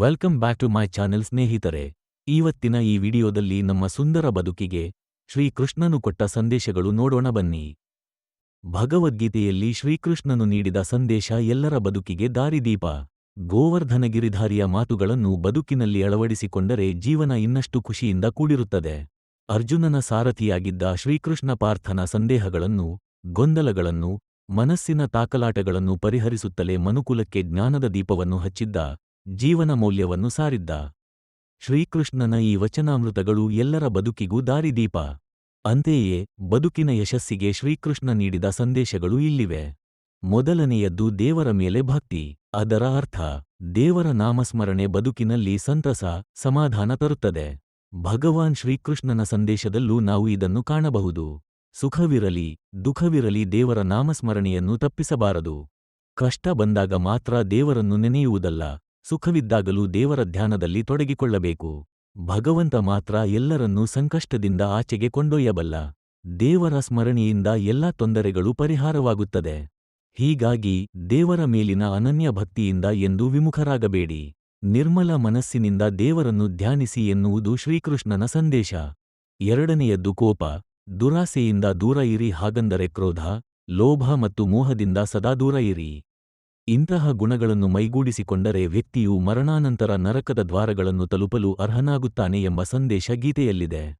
Welcome back to my channel ಸ್ನೇಹಿತರೆ. ಇವತ್ತಿನ ಈ ವಿಡಿಯೋದಲ್ಲಿ ನಮ್ಮ ಸುಂದರ ಬದುಕಿಗೆ ಶ್ರೀಕೃಷ್ಣನು ಕೊಟ್ಟ ಸಂದೇಶಗಳು ನೋಡೋಣ ಬನ್ನಿ. ಭಗವದ್ಗೀತೆಯಲ್ಲಿ ಶ್ರೀಕೃಷ್ಣನು ನೀಡಿದ ಸಂದೇಶ ಎಲ್ಲರ ಬದುಕಿಗೆ ದಾರಿದೀಪ. ಗೋವರ್ಧನಗಿರಿಧಾರಿಯ ಮಾತುಗಳನ್ನು ಬದುಕಿನಲ್ಲಿ ಅಳವಡಿಸಿಕೊಂಡರೆ ಜೀವನ ಇನ್ನಷ್ಟು ಖುಷಿಯಿಂದ ಕೂಡಿರುತ್ತದೆ. ಅರ್ಜುನನ ಸಾರಥಿಯಾಗಿದ್ದ ಶ್ರೀಕೃಷ್ಣ ಪಾರ್ಥನ ಸಂದೇಹಗಳನ್ನು, ಗೊಂದಲಗಳನ್ನು, ಮನಸ್ಸಿನ ತಾಕಲಾಟಗಳನ್ನು ಪರಿಹರಿಸುತ್ತಲೇ ಮನುಕುಲಕ್ಕೆ ಜ್ಞಾನದ ದೀಪವನ್ನು ಹಚ್ಚಿದ್ದ ಜೀವನ ಮೌಲ್ಯವನ್ನು ಸಾರಿದ್ದ. ಶ್ರೀಕೃಷ್ಣನ ಈ ವಚನಾಮೃತಗಳು ಎಲ್ಲರ ಬದುಕಿಗೂ ದಾರಿದೀಪ. ಅಂತೆಯೇ, ಬದುಕಿನ ಯಶಸ್ಸಿಗೆ ಶ್ರೀಕೃಷ್ಣ ನೀಡಿದ ಸಂದೇಶಗಳು ಇಲ್ಲಿವೆ. ಮೊದಲನೆಯದ್ದು ದೇವರ ಮೇಲೆ ಭಕ್ತಿ. ಅದರ ಅರ್ಥ, ದೇವರ ನಾಮಸ್ಮರಣೆ ಬದುಕಿನಲ್ಲಿ ಸಂತಸ, ಸಮಾಧಾನ ತರುತ್ತದೆ. ಭಗವಾನ್ ಶ್ರೀಕೃಷ್ಣನ ಸಂದೇಶದಲ್ಲೂ ನಾವು ಇದನ್ನು ಕಾಣಬಹುದು. ಸುಖವಿರಲಿ, ದುಃಖವಿರಲಿ ದೇವರ ನಾಮಸ್ಮರಣೆಯನ್ನು ತಪ್ಪಿಸಬಾರದು. ಕಷ್ಟ ಬಂದಾಗ ಮಾತ್ರ ದೇವರನ್ನು ನೆನೆಯುವುದಲ್ಲ. ಸುಖವಿದ್ದಾಗಲೂ ದೇವರ ಧ್ಯಾನದಲ್ಲಿ ತೊಡಗಿಕೊಳ್ಳಬೇಕು. ಭಗವಂತ ಮಾತ್ರ ಎಲ್ಲರನ್ನೂ ಸಂಕಷ್ಟದಿಂದ ಆಚೆಗೆ ಕೊಂಡೊಯ್ಯಬಲ್ಲ. ದೇವರ ಸ್ಮರಣೆಯಿಂದ ಎಲ್ಲ ತೊಂದರೆಗಳು ಪರಿಹಾರವಾಗುತ್ತದೆ. ಹೀಗಾಗಿ ದೇವರ ಮೇಲಿನ ಅನನ್ಯ ಭಕ್ತಿಯಿಂದ ಎಂದು ವಿಮುಖರಾಗಬೇಡಿ. ನಿರ್ಮಲ ಮನಸ್ಸಿನಿಂದ ದೇವರನ್ನು ಧ್ಯಾನಿಸಿ ಎನ್ನುವುದು ಶ್ರೀಕೃಷ್ಣನ ಸಂದೇಶ. ಎರಡನೆಯದ್ದು ಕೋಪ. ದುರಾಸೆಯಿಂದ ದೂರ ಇರಿ ಹಾಗಂದರೆ ಕ್ರೋಧ, ಲೋಭ ಮತ್ತು ಮೋಹದಿಂದ ಸದಾ ದೂರ ಇರಿ. ಇಂತಹ ಗುಣಗಳನ್ನು ಮೈಗೂಡಿಸಿಕೊಂಡರೆ ವ್ಯಕ್ತಿಯು ಮರಣಾನಂತರ ನರಕದ ದ್ವಾರಗಳನ್ನು ತಲುಪಲು ಅರ್ಹನಾಗುತ್ತಾನೆ ಎಂಬ ಸಂದೇಶ ಗೀತೆಯಲ್ಲಿದೆ.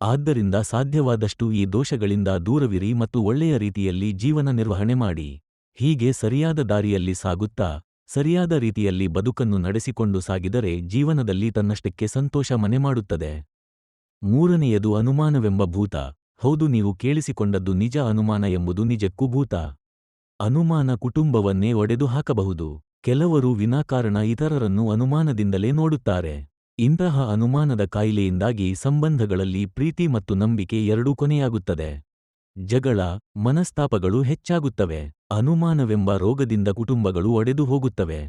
ಆದ್ದರಿಂದ ಸಾಧ್ಯವಾದಷ್ಟು ಈ ದೋಷಗಳಿಂದ ದೂರವಿರಿ ಮತ್ತು ಒಳ್ಳೆಯ ರೀತಿಯಲ್ಲಿ ಜೀವನ ನಿರ್ವಹಣೆ ಮಾಡಿ. ಹೀಗೆ ಸರಿಯಾದ ದಾರಿಯಲ್ಲಿ ಸಾಗುತ್ತಾ, ಸರಿಯಾದ ರೀತಿಯಲ್ಲಿ ಬದುಕನ್ನು ನಡೆಸಿಕೊಂಡು ಸಾಗಿದರೆ ಜೀವನದಲ್ಲಿ ತನ್ನಷ್ಟಕ್ಕೆ ಸಂತೋಷ ಮನೆ ಮಾಡುತ್ತದೆ. ಮೂರನೆಯದು ಅನುಮಾನವೆಂಬ ಭೂತ. ಹೌದು, ನೀವು ಕೇಳಿಸಿಕೊಂಡದ್ದು ನಿಜ ಅನುಮಾನ ಎಂಬುದು ನಿಜಕ್ಕೂ ಭೂತ. ಅನುಮಾನ ಕುಟುಂಬವನ್ನೇ ಒಡೆದು ಹಾಕಬಹುದು ಕೆಲವರು ವಿನಾಕಾರಣ ಇತರರನ್ನು ಅನುಮಾನದಿಂದಲೇ ನೋಡುತ್ತಾರೆ. ಇಂತಹ ಅನುಮಾನದ ಕಾಯಿಲೆಯಿಂದಾಗಿ ಸಂಬಂಧಗಳಲ್ಲಿ ಪ್ರೀತಿ ಮತ್ತು ನಂಬಿಕೆ ಎರಡೂ ಕೊನೆಯಾಗುತ್ತದೆ. ಜಗಳ, ಮನಸ್ತಾಪಗಳು ಹೆಚ್ಚಾಗುತ್ತವೆ. ಅನುಮಾನವೆಂಬ ರೋಗದಿಂದ ಕುಟುಂಬಗಳು ಒಡೆದು ಹೋಗುತ್ತವೆ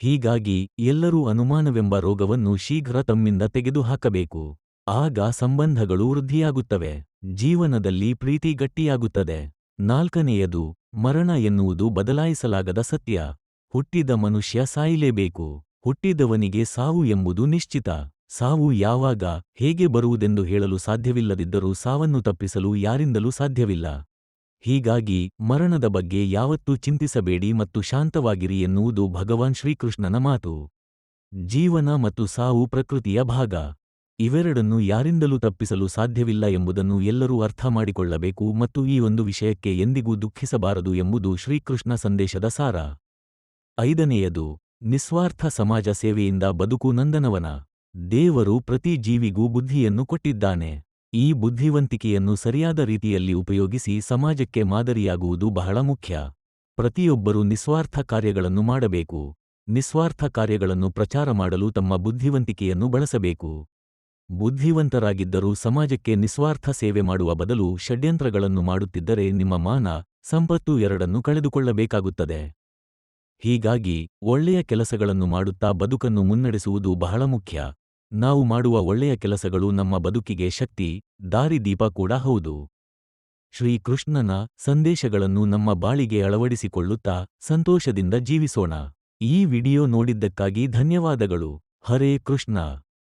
ಹೀಗಾಗಿ ಎಲ್ಲರೂ ಅನುಮಾನವೆಂಬ ರೋಗವನ್ನು ಶೀಘ್ರ ತಮ್ಮಿಂದ ತೆಗೆದುಹಾಕಬೇಕು. ಆಗ ಸಂಬಂಧಗಳು ವೃದ್ಧಿಯಾಗುತ್ತವೆ. ಜೀವನದಲ್ಲಿ ಪ್ರೀತಿ ಗಟ್ಟಿಯಾಗುತ್ತದೆ. ನಾಲ್ಕನೆಯದು ಮರಣ ಎನ್ನುವುದು ಬದಲಾಯಿಸಲಾಗದ ಸತ್ಯ. ಹುಟ್ಟಿದ ಮನುಷ್ಯ ಸಾಯಲೇಬೇಕು. ಹುಟ್ಟಿದವನಿಗೆ ಸಾವು ಎಂಬುದು ನಿಶ್ಚಿತ. ಸಾವು ಯಾವಾಗ, ಹೇಗೆ ಬರುವುದೆಂದು ಹೇಳಲು ಸಾಧ್ಯವಿಲ್ಲದಿದ್ದರೂ ಸಾವನ್ನು ತಪ್ಪಿಸಲು ಯಾರಿಂದಲೂ ಸಾಧ್ಯವಿಲ್ಲ. ಹೀಗಾಗಿ, ಮರಣದ ಬಗ್ಗೆ ಯಾವತ್ತೂ ಚಿಂತಿಸಬೇಡಿ ಮತ್ತು ಶಾಂತವಾಗಿರಿ ಎನ್ನುವುದು ಭಗವಾನ್ ಶ್ರೀಕೃಷ್ಣನ ಮಾತು. ಜೀವನ ಮತ್ತು ಸಾವು ಪ್ರಕೃತಿಯ ಭಾಗ. ಇವೆರಡನ್ನು ಯಾರಿಂದಲೂ ತಪ್ಪಿಸಲು ಸಾಧ್ಯವಿಲ್ಲ ಎಂಬುದನ್ನು ಎಲ್ಲರೂ ಅರ್ಥ ಮಾಡಿಕೊಳ್ಳಬೇಕು ಮತ್ತು ಈ ಒಂದು ವಿಷಯಕ್ಕೆ ಎಂದಿಗೂ ದುಃಖಿಸಬಾರದು ಎಂಬುದು ಶ್ರೀಕೃಷ್ಣ ಸಂದೇಶದ ಸಾರ. ಐದನೆಯದು, ನಿಸ್ವಾರ್ಥ ಸಮಾಜ ಸೇವೆಯಿಂದ ಬದುಕು ನಂದನವನ. ದೇವರು ಪ್ರತಿ ಜೀವಿಗೂ ಬುದ್ಧಿಯನ್ನು ಕೊಟ್ಟಿದ್ದಾನೆ. ಈ ಬುದ್ಧಿವಂತಿಕೆಯನ್ನು ಸರಿಯಾದ ರೀತಿಯಲ್ಲಿ ಉಪಯೋಗಿಸಿ ಸಮಾಜಕ್ಕೆ ಮಾದರಿಯಾಗುವುದು ಬಹಳ ಮುಖ್ಯ. ಪ್ರತಿಯೊಬ್ಬರೂ ನಿಸ್ವಾರ್ಥ ಕಾರ್ಯಗಳನ್ನು ಮಾಡಬೇಕು. ನಿಸ್ವಾರ್ಥ ಕಾರ್ಯಗಳನ್ನು ಪ್ರಚಾರ ಮಾಡಲು ತಮ್ಮ ಬುದ್ಧಿವಂತಿಕೆಯನ್ನು ಬಳಸಬೇಕು. ಬುದ್ಧಿವಂತರಾಗಿದ್ದರೂ ಸಮಾಜಕ್ಕೆ ನಿಸ್ವಾರ್ಥ ಸೇವೆ ಮಾಡುವ ಬದಲು ಷಡ್ಯಂತ್ರಗಳನ್ನು ಮಾಡುತ್ತಿದ್ದರೆ ನಿಮ್ಮ ಮಾನ, ಸಂಪತ್ತು ಎರಡನ್ನು ಕಳೆದುಕೊಳ್ಳಬೇಕಾಗುತ್ತದೆ. ಹೀಗಾಗಿ, ಒಳ್ಳೆಯ ಕೆಲಸಗಳನ್ನು ಮಾಡುತ್ತಾ ಬದುಕನ್ನು ಮುನ್ನಡೆಸುವುದು ಬಹಳ ಮುಖ್ಯ. ನಾವು ಮಾಡುವ ಒಳ್ಳೆಯ ಕೆಲಸಗಳು ನಮ್ಮ ಬದುಕಿಗೆ ಶಕ್ತಿ ದಾರಿದೀಪ ಕೂಡ ಹೌದು. ಶ್ರೀಕೃಷ್ಣನ ಸಂದೇಶಗಳನ್ನು ನಮ್ಮ ಬಾಳಿಗೆ ಅಳವಡಿಸಿಕೊಳ್ಳುತ್ತಾ ಸಂತೋಷದಿಂದ ಜೀವಿಸೋಣ. ಈ ವಿಡಿಯೋ ನೋಡಿದ್ದಕ್ಕಾಗಿ ಧನ್ಯವಾದಗಳು. ಹರೇ ಕೃಷ್ಣ.